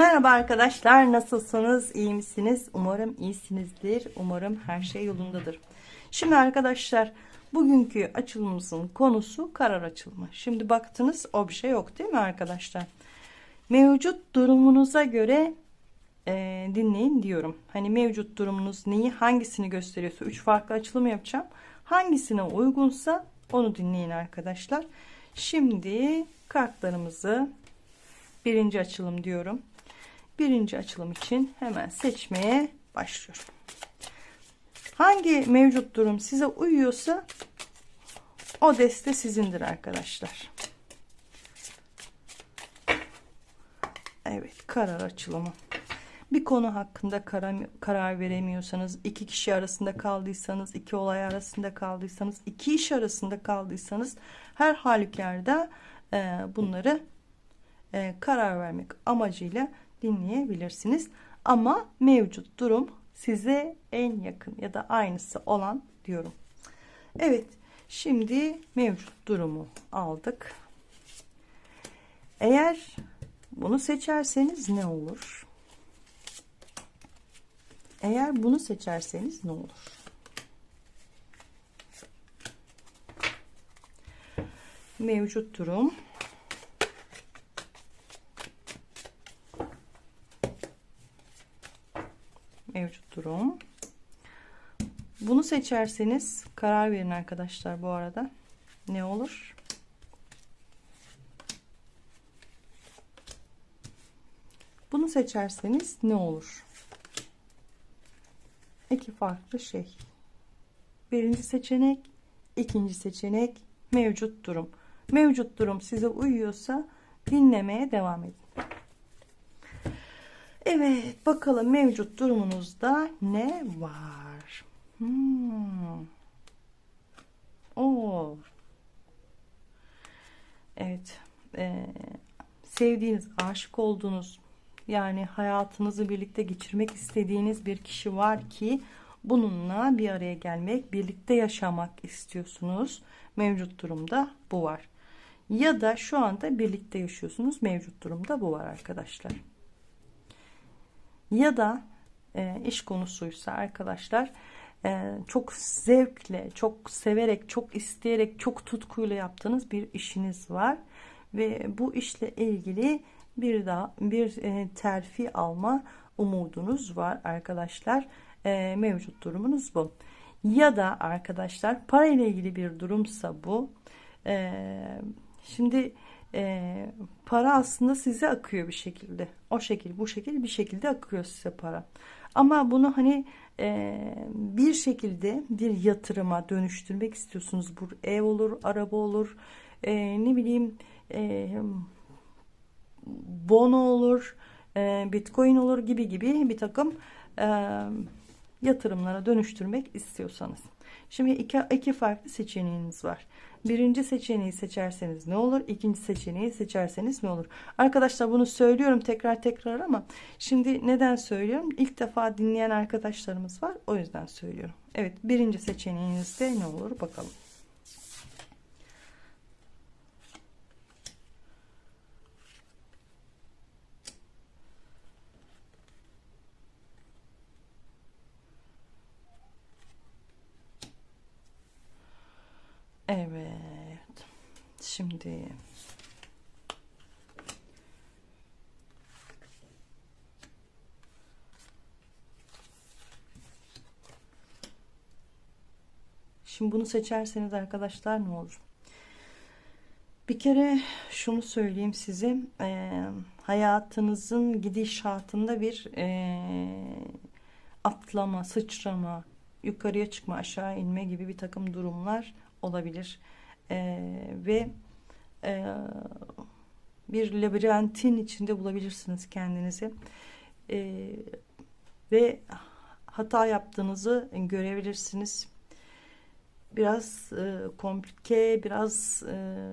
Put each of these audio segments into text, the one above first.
Merhaba arkadaşlar nasılsınız? İyi misiniz? Umarım iyisinizdir. Umarım her şey yolundadır. Şimdi arkadaşlar bugünkü açılımımızın konusu karar açılımı. Şimdi baktınız obje yok değil mi arkadaşlar? Mevcut durumunuza göre e, dinleyin diyorum. Hani mevcut durumunuz neyi hangisini gösteriyorsa üç farklı açılım yapacağım. Hangisine uygunsa onu dinleyin arkadaşlar. Şimdi kartlarımızı birinci açılım diyorum birinci açılım için hemen seçmeye başlıyorum. Hangi mevcut durum size uyuyorsa o deste sizindir arkadaşlar. Evet karar açılımı. Bir konu hakkında karar, karar veremiyorsanız, iki kişi arasında kaldıysanız, iki olay arasında kaldıysanız, iki iş arasında kaldıysanız her halükarda e, bunları e, karar vermek amacıyla dinleyebilirsiniz. Ama mevcut durum size en yakın ya da aynısı olan diyorum. Evet şimdi mevcut durumu aldık. Eğer bunu seçerseniz ne olur? Eğer bunu seçerseniz ne olur? Mevcut durum mevcut durum. Bunu seçerseniz karar verin arkadaşlar bu arada. Ne olur? Bunu seçerseniz ne olur? İki farklı şey. Birinci seçenek, ikinci seçenek mevcut durum. Mevcut durum size uyuyorsa dinlemeye devam edin. Evet bakalım mevcut durumunuzda ne var? Hmm. Oo. Evet. Ee, sevdiğiniz, aşık olduğunuz yani hayatınızı birlikte geçirmek istediğiniz bir kişi var ki bununla bir araya gelmek, birlikte yaşamak istiyorsunuz. Mevcut durumda bu var. Ya da şu anda birlikte yaşıyorsunuz. Mevcut durumda bu var arkadaşlar ya da e, iş konusuysa arkadaşlar e, çok zevkle, çok severek, çok isteyerek, çok tutkuyla yaptığınız bir işiniz var ve bu işle ilgili bir daha bir e, terfi alma umudunuz var arkadaşlar. E, mevcut durumunuz bu. Ya da arkadaşlar para ile ilgili bir durumsa bu. E, şimdi e, para aslında size akıyor bir şekilde. O şekil bu şekil bir şekilde akıyor size para. Ama bunu hani e, bir şekilde bir yatırıma dönüştürmek istiyorsunuz. Bu ev olur, araba olur, e, ne bileyim e, bono olur, e, bitcoin olur gibi gibi bir takım e, yatırımlara dönüştürmek istiyorsanız. Şimdi iki, iki farklı seçeneğiniz var. Birinci seçeneği seçerseniz ne olur? İkinci seçeneği seçerseniz ne olur? Arkadaşlar bunu söylüyorum tekrar tekrar ama şimdi neden söylüyorum? İlk defa dinleyen arkadaşlarımız var. O yüzden söylüyorum. Evet birinci seçeneğinizde ne olur bakalım. Evet. Şimdi Şimdi bunu seçerseniz arkadaşlar ne olur? Bir kere şunu söyleyeyim size. E, hayatınızın gidişatında bir e, atlama, sıçrama, yukarıya çıkma, aşağı inme gibi bir takım durumlar olabilir. E, ve e, bir labirentin içinde bulabilirsiniz kendinizi. E, ve hata yaptığınızı görebilirsiniz. Biraz e, komplike, biraz e,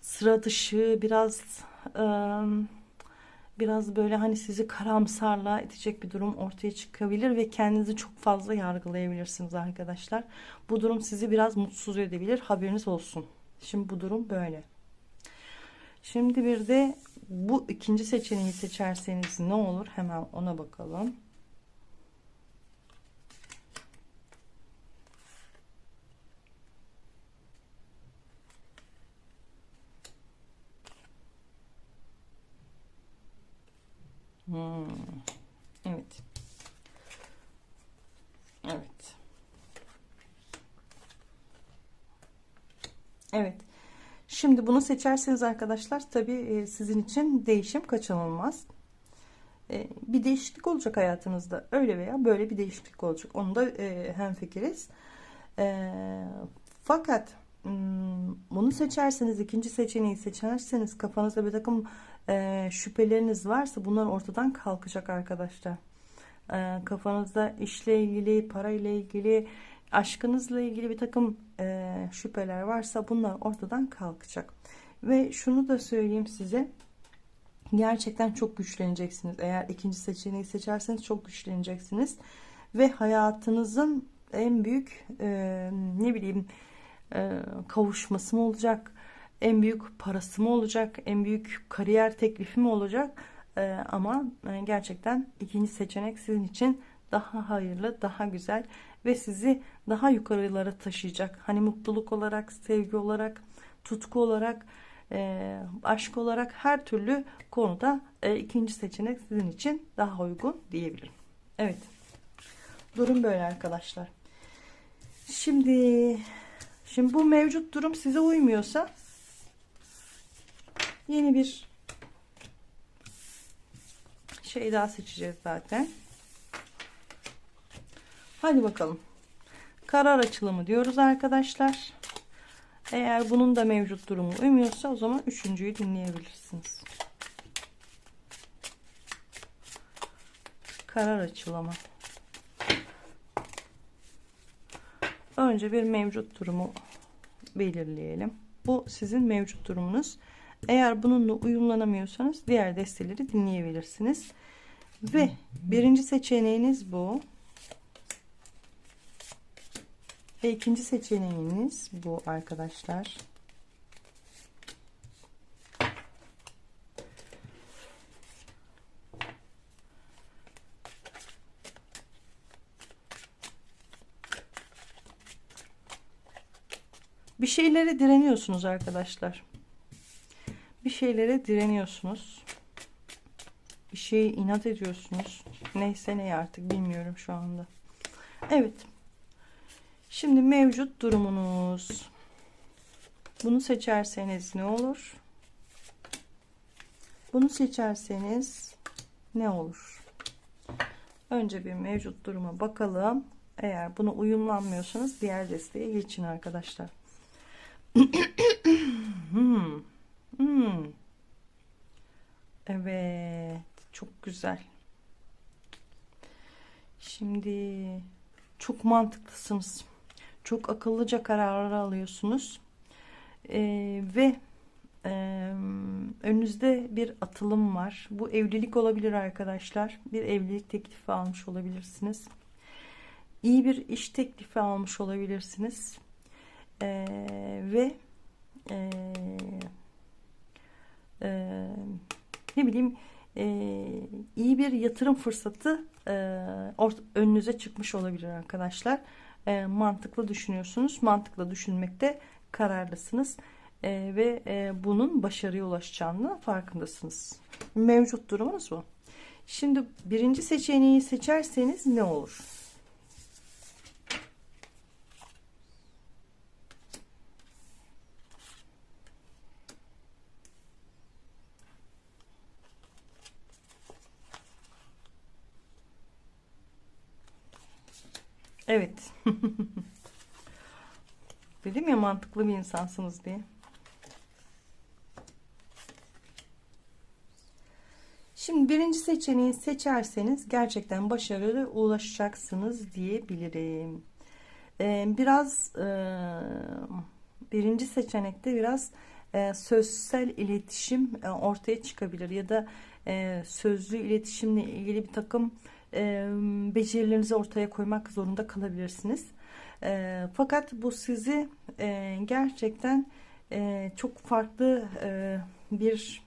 sıra dışı, biraz e, biraz böyle hani sizi karamsarlığa itecek bir durum ortaya çıkabilir ve kendinizi çok fazla yargılayabilirsiniz arkadaşlar. Bu durum sizi biraz mutsuz edebilir. Haberiniz olsun. Şimdi bu durum böyle. Şimdi bir de bu ikinci seçeneği seçerseniz ne olur? Hemen ona bakalım. Hmm. Evet. Evet. Evet. Şimdi bunu seçerseniz arkadaşlar tabii sizin için değişim kaçınılmaz. E, bir değişiklik olacak hayatınızda. Öyle veya böyle bir değişiklik olacak. Onu da e, hemfikiriz. E, fakat hmm, bunu seçerseniz, ikinci seçeneği seçerseniz kafanızda bir takım e, şüpheleriniz varsa bunlar ortadan kalkacak arkadaşlar. E, kafanızda işle ilgili, para ile ilgili, aşkınızla ilgili bir takım e, şüpheler varsa bunlar ortadan kalkacak. Ve şunu da söyleyeyim size. Gerçekten çok güçleneceksiniz. Eğer ikinci seçeneği seçerseniz çok güçleneceksiniz. Ve hayatınızın en büyük e, ne bileyim e, kavuşması mı olacak? En büyük parası mı olacak? En büyük kariyer teklifi mi olacak? E, ama e, gerçekten ikinci seçenek sizin için daha hayırlı, daha güzel ve sizi daha yukarılara taşıyacak. Hani mutluluk olarak, sevgi olarak, tutku olarak, e, aşk olarak her türlü konuda e, ikinci seçenek sizin için daha uygun diyebilirim. Evet. Durum böyle arkadaşlar. Şimdi şimdi bu mevcut durum size uymuyorsa yeni bir şey daha seçeceğiz zaten. Hadi bakalım. Karar açılımı diyoruz arkadaşlar. Eğer bunun da mevcut durumu uymuyorsa o zaman üçüncüyü dinleyebilirsiniz. Karar açılımı. Önce bir mevcut durumu belirleyelim. Bu sizin mevcut durumunuz. Eğer bununla uyumlanamıyorsanız diğer desteleri dinleyebilirsiniz. Ve birinci seçeneğiniz bu. Ve ikinci seçeneğimiz bu arkadaşlar. Bir şeylere direniyorsunuz arkadaşlar. Bir şeylere direniyorsunuz. Bir şeye inat ediyorsunuz. Neyse ne artık bilmiyorum şu anda. Evet. Şimdi mevcut durumunuz. Bunu seçerseniz ne olur? Bunu seçerseniz ne olur? Önce bir mevcut duruma bakalım. Eğer bunu uyumlanmıyorsanız diğer desteğe geçin arkadaşlar. hmm. Hmm. Evet. Çok güzel. Şimdi çok mantıklısınız çok akıllıca kararlar alıyorsunuz. Ee, ve e, önünüzde bir atılım var. Bu evlilik olabilir arkadaşlar. Bir evlilik teklifi almış olabilirsiniz. İyi bir iş teklifi almış olabilirsiniz. Ee, ve e, e, ne bileyim e, iyi bir yatırım fırsatı e, önünüze çıkmış olabilir arkadaşlar e, mantıklı düşünüyorsunuz. Mantıklı düşünmekte kararlısınız. E, ve e, bunun başarıya ulaşacağını farkındasınız. Mevcut durumunuz bu. Şimdi birinci seçeneği seçerseniz ne olur? Evet. Dedim ya mantıklı bir insansınız diye. Şimdi birinci seçeneği seçerseniz gerçekten başarılı ulaşacaksınız diyebilirim. Ee, biraz e, birinci seçenekte biraz e, sözsel iletişim e, ortaya çıkabilir ya da sözlü iletişimle ilgili bir takım e, becerilerinizi ortaya koymak zorunda kalabilirsiniz. E, fakat bu sizi e, gerçekten e, çok farklı e, bir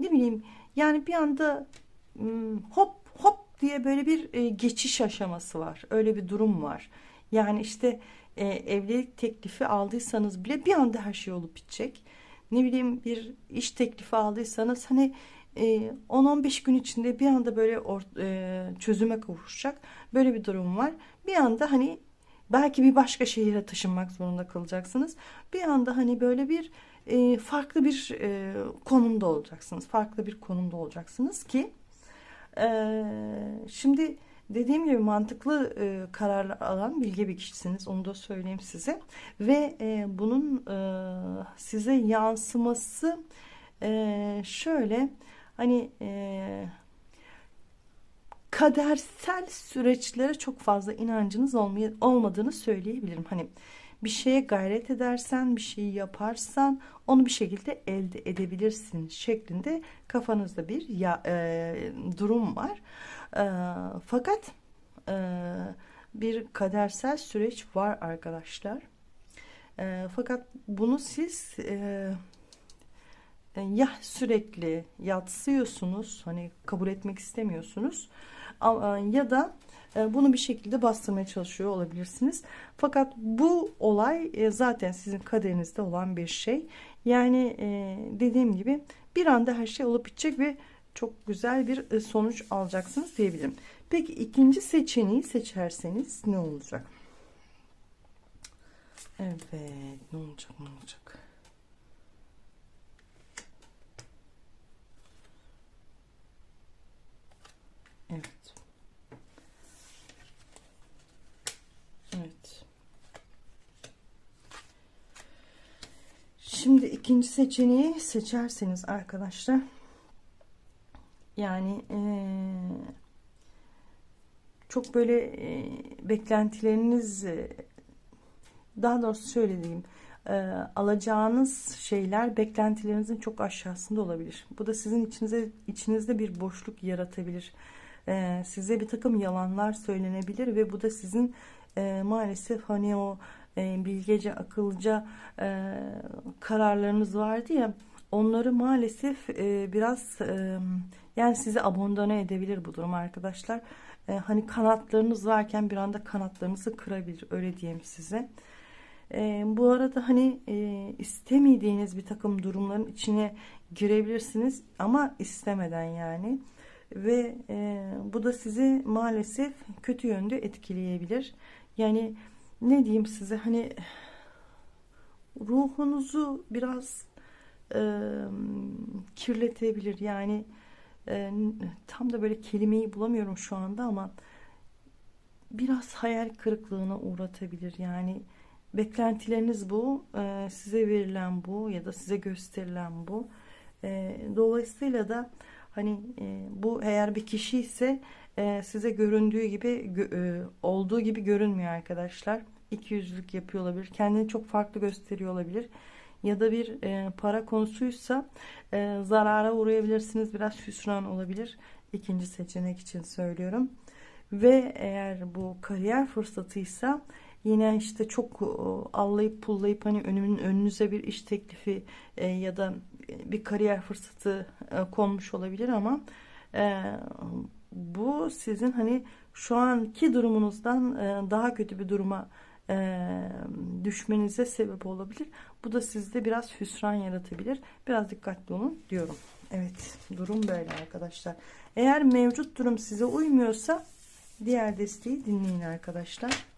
ne bileyim yani bir anda hop hop diye böyle bir e, geçiş aşaması var. Öyle bir durum var. Yani işte e, evlilik teklifi aldıysanız bile bir anda her şey olup bitecek. Ne bileyim bir iş teklifi aldıysanız hani e, 10-15 gün içinde bir anda böyle or- e, çözüme kavuşacak. Böyle bir durum var. Bir anda hani belki bir başka şehire taşınmak zorunda kalacaksınız. Bir anda hani böyle bir e, farklı bir e, konumda olacaksınız. Farklı bir konumda olacaksınız ki e, şimdi dediğim gibi mantıklı e, kararlar alan bilge bir kişisiniz. Onu da söyleyeyim size. Ve e, bunun e, size yansıması e, şöyle hani e, kadersel süreçlere çok fazla inancınız olmay- olmadığını söyleyebilirim. Hani bir şeye gayret edersen, bir şeyi yaparsan onu bir şekilde elde edebilirsin şeklinde kafanızda bir ya, e, durum var. E, fakat e, bir kadersel süreç var arkadaşlar. E, fakat bunu siz e, ya sürekli yatsıyorsunuz, hani kabul etmek istemiyorsunuz A- ya da e, bunu bir şekilde bastırmaya çalışıyor olabilirsiniz. Fakat bu olay e, zaten sizin kaderinizde olan bir şey. Yani e, dediğim gibi bir anda her şey olup bitecek ve çok güzel bir e, sonuç alacaksınız diyebilirim. Peki ikinci seçeneği seçerseniz ne olacak? Evet, ne olacak, ne olacak? Evet. Evet. Şimdi ikinci seçeneği seçerseniz arkadaşlar yani eee, çok böyle eee, beklentileriniz eee, daha doğrusu şöyle diyeyim eee, alacağınız şeyler beklentilerinizin çok aşağısında olabilir. Bu da sizin içinize içinizde bir boşluk yaratabilir. Eee, size bir takım yalanlar söylenebilir ve bu da sizin eee, maalesef hani o eee, bilgece akıllıca eee, kararlarınız vardı ya onları maalesef eee, biraz eee, yani sizi abandone edebilir bu durum arkadaşlar. Eee, hani kanatlarınız varken bir anda kanatlarınızı kırabilir öyle diyeyim size. Eee, bu arada hani eee, istemediğiniz bir takım durumların içine girebilirsiniz ama istemeden yani ve eee, bu da sizi maalesef kötü yönde etkileyebilir. Yani ne diyeyim size hani ruhunuzu biraz eee, kirletebilir. Yani eee, tam da böyle kelimeyi bulamıyorum şu anda ama biraz hayal kırıklığına uğratabilir. Yani beklentileriniz bu, eee, size verilen bu ya da size gösterilen bu. Eee, dolayısıyla da hani eee, bu eğer bir kişi ise eee, size göründüğü gibi gö- eee, olduğu gibi görünmüyor arkadaşlar. İkiyüzlülük yapıyor olabilir. Kendini çok farklı gösteriyor olabilir. Ya da bir eee, para konusuysa eee, zarara uğrayabilirsiniz. Biraz hüsran olabilir. İkinci seçenek için söylüyorum. Ve eğer bu kariyer fırsatıysa yine işte çok e, allayıp pullayıp hani önümün önünüze bir iş teklifi e, ya da bir kariyer fırsatı e, konmuş olabilir ama e, bu sizin hani şu anki durumunuzdan e, daha kötü bir duruma e, düşmenize sebep olabilir. Bu da sizde biraz hüsran yaratabilir. Biraz dikkatli olun diyorum. Evet, durum böyle arkadaşlar. Eğer mevcut durum size uymuyorsa diğer desteği dinleyin arkadaşlar.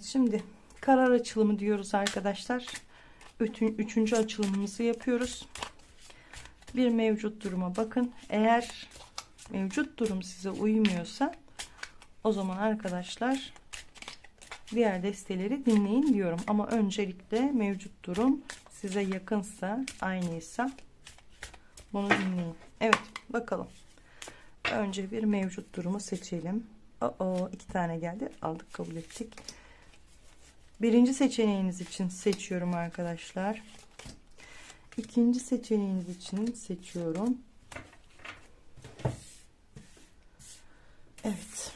Evet, şimdi karar açılımı diyoruz arkadaşlar. Üçün- Üçüncü açılımımızı yapıyoruz. Bir mevcut duruma bakın. Eğer mevcut durum size uymuyorsa o zaman arkadaşlar diğer desteleri dinleyin diyorum. Ama öncelikle mevcut durum size yakınsa, aynıysa bunu dinleyin. Evet, bakalım. Önce bir mevcut durumu seçelim. O iki tane geldi. Aldık, kabul ettik. Birinci seçeneğiniz için seçiyorum arkadaşlar. İkinci seçeneğiniz için seçiyorum. Evet.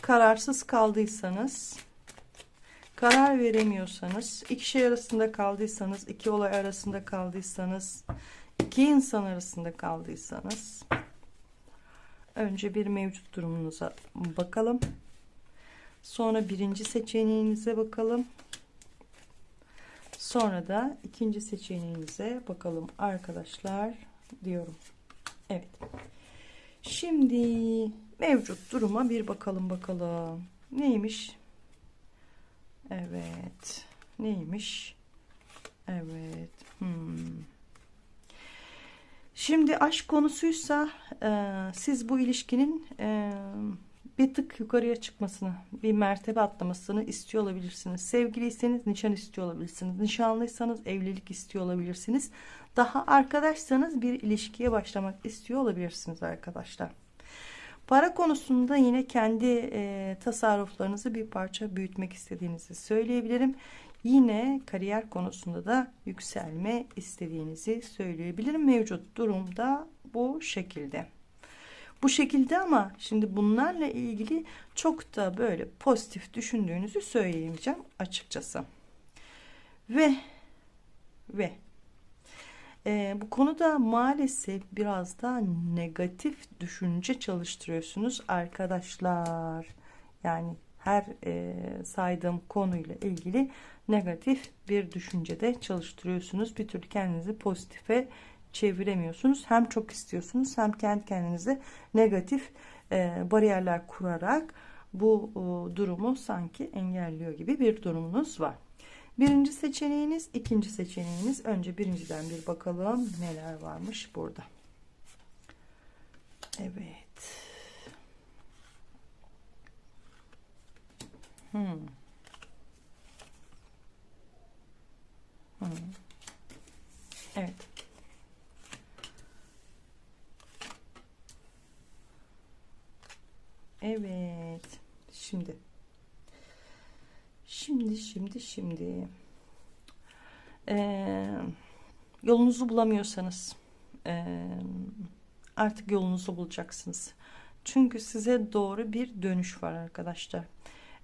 Kararsız kaldıysanız, karar veremiyorsanız, iki şey arasında kaldıysanız, iki olay arasında kaldıysanız, iki insan arasında kaldıysanız, önce bir mevcut durumunuza bakalım. Sonra birinci seçeneğinize bakalım. Sonra da ikinci seçeneğinize bakalım arkadaşlar diyorum. Evet. Şimdi mevcut duruma bir bakalım bakalım. Neymiş? Evet. Neymiş? Evet. Hmm. Şimdi aşk konusuysa e, siz bu ilişkinin e, bir tık yukarıya çıkmasını, bir mertebe atlamasını istiyor olabilirsiniz. Sevgiliyseniz nişan istiyor olabilirsiniz. Nişanlıysanız evlilik istiyor olabilirsiniz. Daha arkadaşsanız bir ilişkiye başlamak istiyor olabilirsiniz arkadaşlar. Para konusunda yine kendi e, tasarruflarınızı bir parça büyütmek istediğinizi söyleyebilirim. Yine kariyer konusunda da yükselme istediğinizi söyleyebilirim. Mevcut durumda bu şekilde. Bu şekilde ama şimdi bunlarla ilgili çok da böyle pozitif düşündüğünüzü söyleyemeyeceğim açıkçası. Ve ve e, bu konuda maalesef biraz da negatif düşünce çalıştırıyorsunuz arkadaşlar. Yani her e, saydığım konuyla ilgili negatif bir düşüncede çalıştırıyorsunuz. Bir türlü kendinizi pozitife çeviremiyorsunuz. Hem çok istiyorsunuz hem kendi kendinize negatif e, bariyerler kurarak bu e, durumu sanki engelliyor gibi bir durumunuz var. Birinci seçeneğiniz, ikinci seçeneğiniz. Önce birinciden bir bakalım neler varmış burada. Evet. Hmm. Hmm. Evet. Evet. Şimdi. Şimdi, şimdi, şimdi. Ee, yolunuzu bulamıyorsanız e, artık yolunuzu bulacaksınız. Çünkü size doğru bir dönüş var arkadaşlar.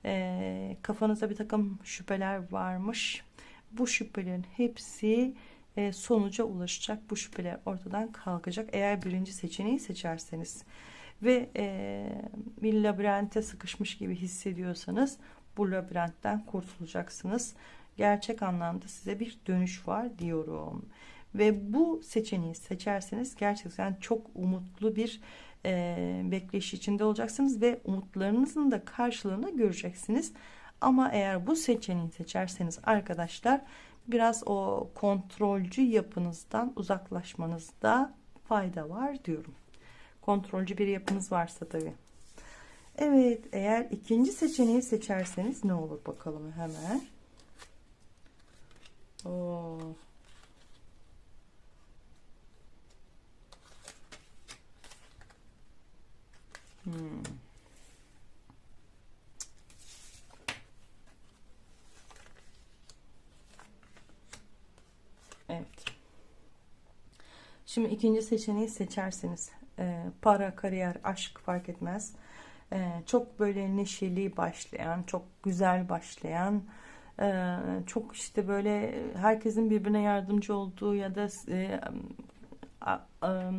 Ee, kafanızda bir takım şüpheler varmış. Bu şüphelerin hepsi e, sonuca ulaşacak. Bu şüpheler ortadan kalkacak. Eğer birinci seçeneği seçerseniz ve e, bir labirente sıkışmış gibi hissediyorsanız bu labirentten kurtulacaksınız. Gerçek anlamda size bir dönüş var diyorum. Ve bu seçeneği seçerseniz gerçekten çok umutlu bir e, bekleyiş içinde olacaksınız ve umutlarınızın da karşılığını göreceksiniz. Ama eğer bu seçeneği seçerseniz arkadaşlar biraz o kontrolcü yapınızdan uzaklaşmanızda fayda var diyorum. Kontrolcü bir yapınız varsa tabii. Evet eğer ikinci seçeneği seçerseniz ne olur bakalım hemen. Oo. Hmm. Evet. Şimdi ikinci seçeneği seçerseniz e, para, kariyer, aşk fark etmez. E, çok böyle neşeli başlayan, çok güzel başlayan, e, çok işte böyle herkesin birbirine yardımcı olduğu ya da e, a, a,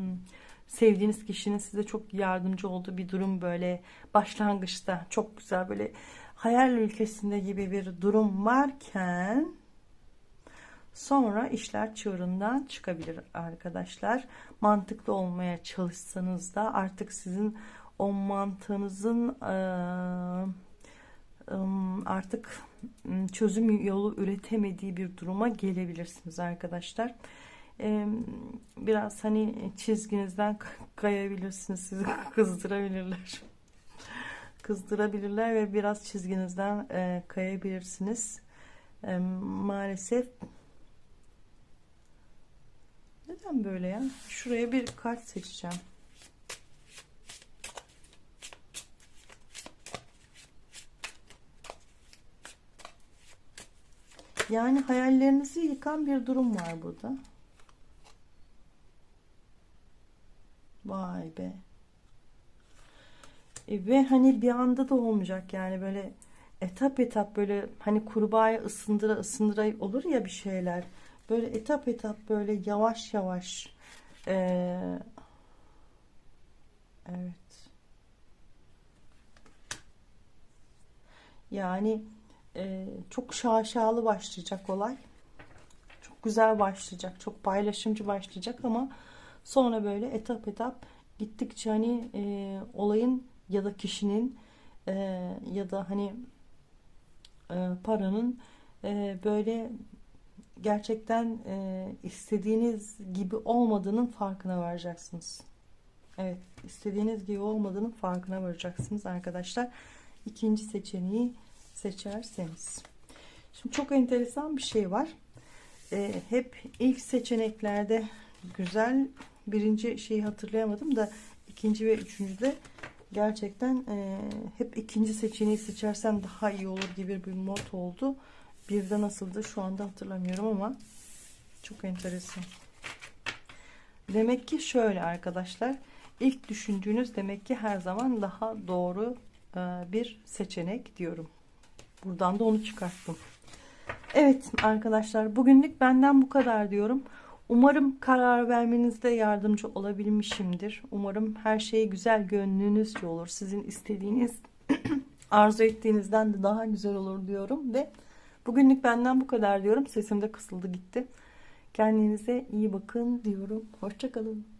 sevdiğiniz kişinin size çok yardımcı olduğu bir durum böyle başlangıçta çok güzel böyle hayal ülkesinde gibi bir durum varken Sonra işler çığırından çıkabilir arkadaşlar. Mantıklı olmaya çalışsanız da artık sizin o mantığınızın artık çözüm yolu üretemediği bir duruma gelebilirsiniz arkadaşlar. Biraz hani çizginizden kayabilirsiniz. Sizi kızdırabilirler. Kızdırabilirler ve biraz çizginizden kayabilirsiniz. Maalesef neden böyle ya? Şuraya bir kart seçeceğim. Yani hayallerinizi yıkan bir durum var burada. Vay be. E, ve hani bir anda da olmayacak yani böyle etap etap böyle hani kurbağaya ısındıra ısındıra olur ya bir şeyler. Böyle etap etap böyle yavaş yavaş ee, evet yani e, çok şaşalı başlayacak olay. Çok güzel başlayacak. Çok paylaşımcı başlayacak ama sonra böyle etap etap gittikçe hani e, olayın ya da kişinin e, ya da hani e, paranın e, böyle gerçekten e, istediğiniz gibi olmadığının farkına varacaksınız. Evet, istediğiniz gibi olmadığının farkına varacaksınız arkadaşlar. İkinci seçeneği seçerseniz. Şimdi çok enteresan bir şey var. E, hep ilk seçeneklerde güzel birinci şeyi hatırlayamadım da ikinci ve üçüncüde gerçekten e, hep ikinci seçeneği seçersem daha iyi olur gibi bir mod oldu. Bir de nasıldı şu anda hatırlamıyorum ama çok enteresan. Demek ki şöyle arkadaşlar. ilk düşündüğünüz demek ki her zaman daha doğru e, bir seçenek diyorum. Buradan da onu çıkarttım. Evet arkadaşlar bugünlük benden bu kadar diyorum. Umarım karar vermenizde yardımcı olabilmişimdir. Umarım her şey güzel gönlünüzce olur. Sizin istediğiniz, arzu ettiğinizden de daha güzel olur diyorum ve bugünlük benden bu kadar diyorum. Sesim de kısıldı gitti. Kendinize iyi bakın diyorum. Hoşçakalın.